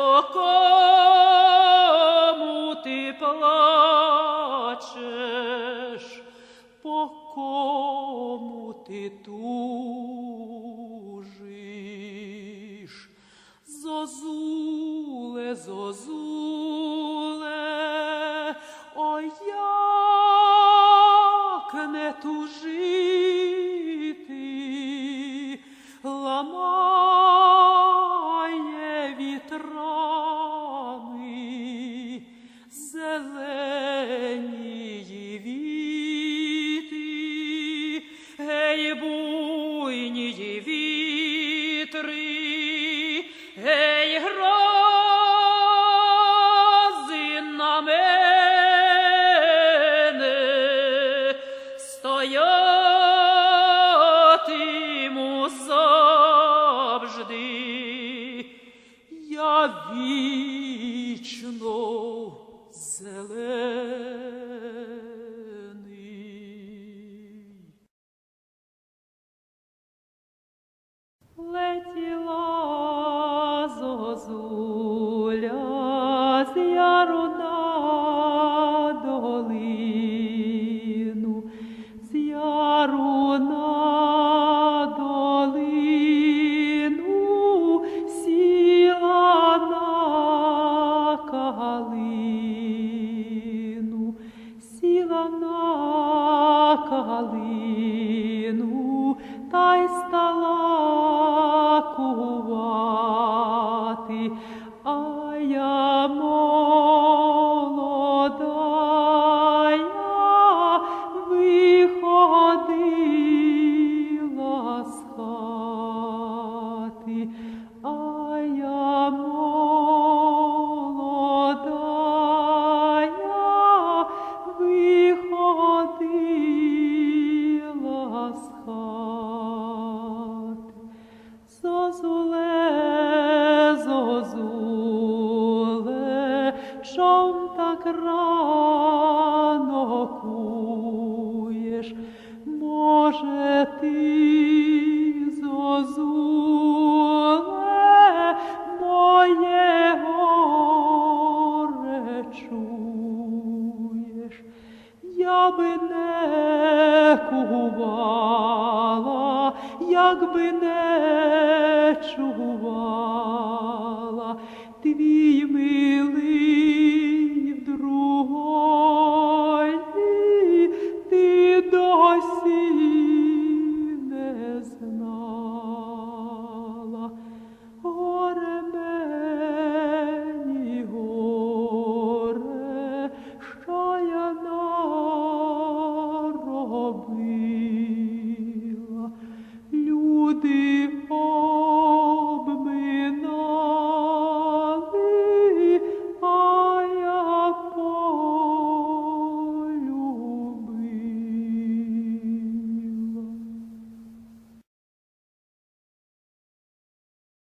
по кому по кому ти тужиш? Зозуле, зозуле, ой, як не буйні вітри, гей, грози на мене, стоятиму завжди, я вічно зелений. Летіла зозуля з яру на долину, з на калину, сіла калину, та й стала come так рано куєш? Може, ти, зозуле, моє горе чуєш? Я би не кувала, якби не чувала твій